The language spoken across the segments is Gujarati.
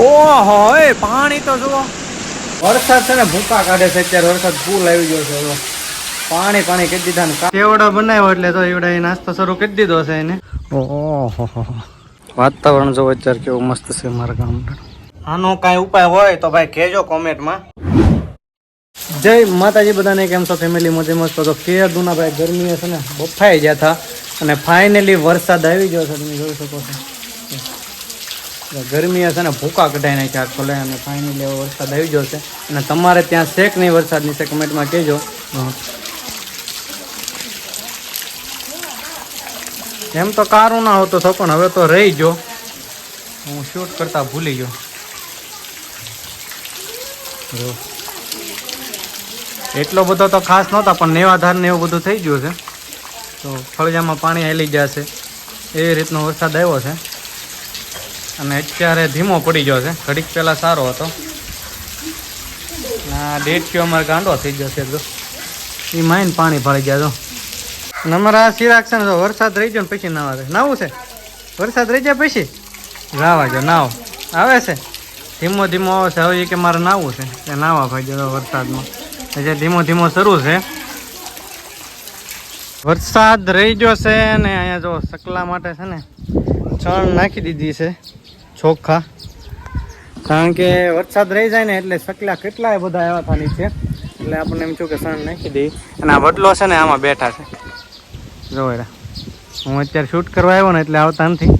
ઓહો એ પાણી તો જુઓ. વરસાદ છે ને ભૂકા કાઢે છે અત્યારે. વરસાદ ફૂલ આવી ગયો છે પાણી પાણી કરી દીધા ને કેવડો બનાવ્યો એટલે તો એવડા એ નાસ્તો શરૂ કરી દીધો છે એને. ઓહો. વાતાવરણ જો અત્યારે કેવું મસ્ત છે મારા ગામ આનો કાંઈ ઉપાય હોય તો ભાઈ કહેજો કોમેન્ટમાં. જય માતાજી બધાને કેમ છો? ફેમિલી મજે મસ્ત તો કે ભાઈ ગરમી છે ને બફાઈ ગયા હતા. અને ફાઇનલી વરસાદ આવી ગયો છે તમે જોઈ શકો છો. ગરમી હશે ને ભૂકા કઢાઈ નાખ્યા ખોલે અને ફાઇનલી એવો વરસાદ આવી ગયો છે. અને તમારે ત્યાં શેક નહીં વરસાદની છે કમેન્ટમાં કહેજો. હં. એમ તો કારું ના હોતો તો પણ હવે તો રહી ગયો. હું શૂટ કરતા ભૂલી ગયો. જો. એટલો બધો તો ખાસ નહોતા પણ નેવાધાર ને એવું બધું થઈ ગયું છે. તો ફળજામાં પાણી હેલી જશે એવી રીતનો વરસાદ આવ્યો છે. અને અત્યારે ધીમો પડી ગયો છે. ઘડીક પહેલાં સારો હતો. આ ડેટક્યો અમારે ગાંડો થઈ ગયો છે જો. એ માઇન પાણી ભળી ગયા તો અને આ સિરાક છે ને તો વરસાદ રહી ગયો ને પછી નાવા દે નાવું છે? વરસાદ રહી જાય પછી? નાવા જો નાવ. આવે છે? ધીમો ધીમો આવે છે. હવે એ કે મારે નાવું છે. એ નાવા ભાઈ ગયો વરસાદમાં. એટલે ધીમો ધીમો શરૂ છે. વરસાદ રહી ગયો છે ને અહીંયા જો સકલા માટે છે ને ચણ નાખી દીધી છે. ચોખ્ખા કારણ કે વરસાદ રહી જાય ને એટલે સકલા કેટલાય બધા એવા થાની છે એટલે આપણને એમ થયું કે સણ નાખી દઈ અને આ વડલો છે ને આમાં બેઠા છે. જો હું અત્યારે શૂટ કરવા આવ્યો ને એટલે આવતા નથી.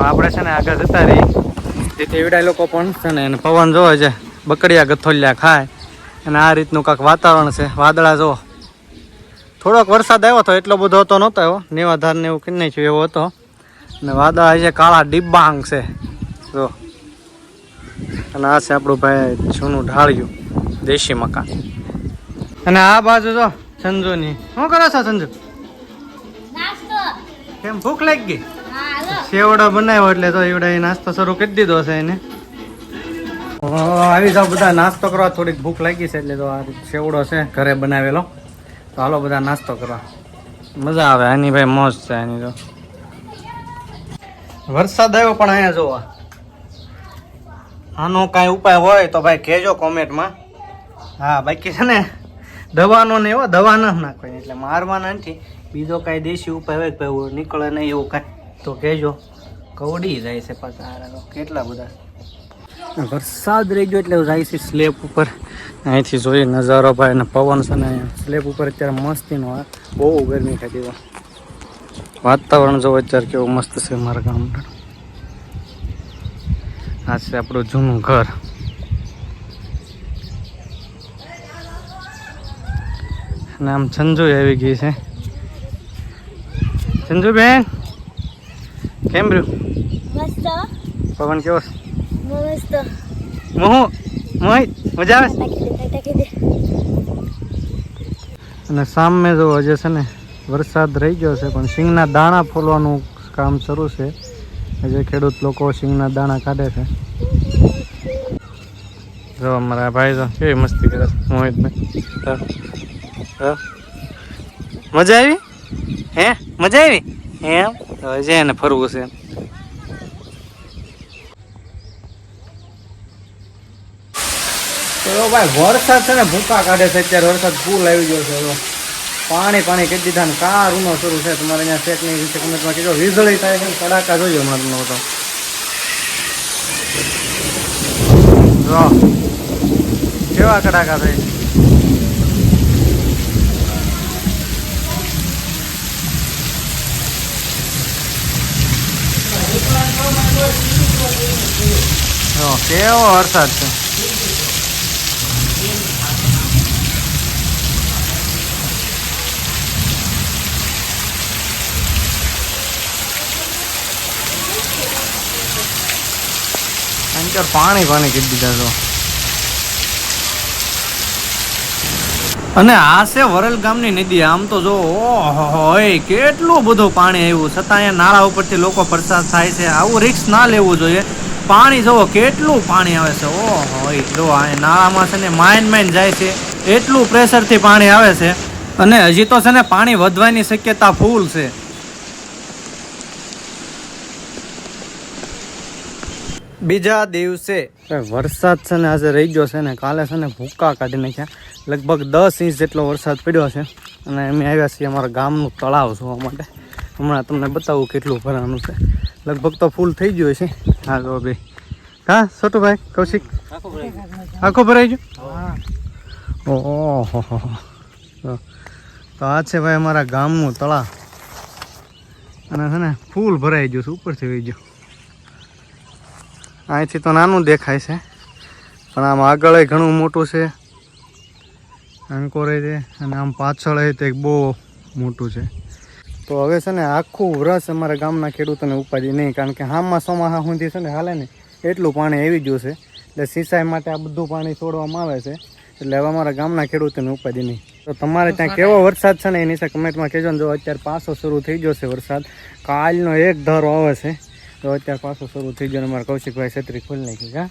આપણે છે ને આગળ જતા રહી જેથી એવડા લોકો પણ છે ને એને પવન જોવે છે. બકડિયા ગથોલિયા ખાય. અને આ રીતનું કાંક વાતાવરણ છે. વાદળા જો થોડોક વરસાદ આવ્યો હતો એટલો બધો હતો નહોતો આવ્યો. નેવાધાર ને એવું કંઈ નહીં છે એવો હતો. અને વાદળા છે કાળા ડિબ્બાંગ છે. જો. અને આ છે આપણું ભાઈ જૂનું ઢાળિયું દેશી મકાન. અને આ બાજુ જો સંજુની. શું કરો છો સંજુ? નાસ્તો. કેમ ભૂખ લાગી ગઈ? સેવડો બનાવ્યો એટલે તો એવડા નાસ્તો શરૂ કરી દીધો છે એને. આવી જાઓ બધા નાસ્તો કરવા. થોડીક ભૂખ લાગી છે એટલે તો આ સેવડો છે ઘરે બનાવેલો. તો હાલો બધા નાસ્તો કરવા. મજા આવે. આની ભાઈ મોજ છે આની તો. વરસાદ આવ્યો પણ અહીંયા જોવા. આનો કાંઈ ઉપાય હોય તો ભાઈ કહેજો કોમેન્ટમાં. હા, બાકી છે ને દવાનો ને એવો દવા ન નાખવાની, એટલે મારવાના નથી. બીજો કાંઈ દેશી ઉપાય હોય ભાઈ નીકળે નહીં એવું કાંઈ. તો કહેજો, કવડી જાય છે પાછા કેટલા બધા? વરસાદ રહી ગયો એટલે જાય છે સ્લેબ ઉપર. અહીંથી જોઈએ નજારો ભાઈ, અને પવન છે ને સ્લેબ ઉપર અત્યારે મસ્તીનો બહુ ગરમી થતી વાતાવરણ જો અત્યારે કેવું મસ્ત છે મારા ગામમાં આ છે આપણું જૂનું ઘર. અને આમ સંજુ આવી ગઈ છે. સંજુ બેન કેમ રહ્યું? પવન કેવો મજા આવે અને સામે જો હજે છે ને વરસાદ રહી ગયો છે પણ સિંગના દાણા ફોલવાનું કામ શરૂ છે. હજે ખેડૂત લોકો સિંગના દાણા કાઢે છે. જો અમારા ભાઈ તો કેવી મસ્તી કરે છે, મોહિતભાઈ. મજા આવી? હે? મજા આવી? એમ? હવે છે એને ફરવું છે તો ભાઈ વરસાદ છે ને ભૂકા કાઢે છે, અત્યારે વરસાદ ફૂલ આવી ગયો છે જો. પાણી પાણી કરી દીધા ને કાર ઉનો શરૂ છે. તમારે અહીંયા શેક નહીં વિશે કમેન્ટમાં કીધો. વીજળી થાય છે કડાકા જોઈએ હમણાં તમને તો જો. કેવા કડાકા થાય? કેવો વરસાદ છે. અંકર પાણી પાણી કરી દીધા તો અને આ છે વરલ ગામની નદી. આમ તો જો, ઓહો કેટલું બધું પાણી આવ્યું. છતાં અહીંયા નાળા ઉપરથી લોકો પ્રસાદ થાય છે. આવું રિક્સ ના લેવું જોઈએ. પાણી જોવો કેટલું પાણી આવે છે. ઓહો જો, આ નાળામાં છે ને માઇન માઇન જાય છે. એટલું પ્રેશરથી પાણી આવે છે. અને હજી તો છે ને પાણી વધવાની શક્યતા ફૂલ છે. બીજા દિવસે વરસાદ છે ને આજે રહી ગયો છે ને, કાલે છે ને ભૂકા કાઢી નાખ્યા. લગભગ દસ ઇંચ જેટલો વરસાદ પડ્યો છે. અને અમે આવ્યા છીએ અમારા ગામનું તળાવ જોવા માટે. હમણાં તમને બતાવું કેટલું ભરાવાનું છે. લગભગ તો ફૂલ થઈ ગયું છે હા જો ભાઈ હા છોટુભાઈ કૌશિક? આખો ભરાઈ ગયો? ઓહો તો આ છે ભાઈ અમારા ગામનું તળાવ. અને છે ને ફૂલ ભરાઈ ગયું છે, ઉપરથી વહી ગયું. અહીંથી તો નાનું દેખાય છે. પણ આમ આગળ ઘણું મોટું છે. અંકોરે છે અને આમ પાછળ તે બહુ મોટું છે. તો હવે છે ને આખું વરસ અમારા ગામના ખેડૂતોને ઉપાડી નહીં, કારણ કે હામમાં ચોમાસા સુધી છે ને હાલે ને, એટલું પાણી આવી ગયું છે. એટલે સિંચાઈ માટે આ બધું પાણી છોડવામાં આવે છે. એટલે હવે અમારા ગામના ખેડૂતોને ઉપાડી નહીં. તો તમારે ત્યાં કેવો વરસાદ છે ને એની સાથે કમેન્ટમાં કહેજો ને જો અત્યારે પાછો શરૂ થઈ ગયો છે વરસાદ, કાલનો એક ધારો આવે છે. તો અત્યારે પાછો શરૂ થઈ ગયો અમારે કૌશિકભાઈ છત્રી ખોલી નાખી હા?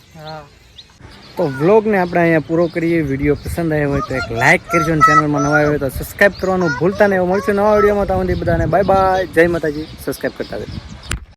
તો વ્લોગને આપણે અહીંયા પૂરો કરીએ. વીડિયો પસંદ આવ્યો હોય તો એક લાઇક કરજો અને ચેનલમાં નવા આવ્યો હોય તો સબસ્ક્રાઈબ કરવાનું ભૂલતા નહીં. એવું મળશે નવા વિડીયોમાં તો બધાને. બાય બાય જય માતાજી. સબસ્ક્રાઈબ કરતા રહેજો.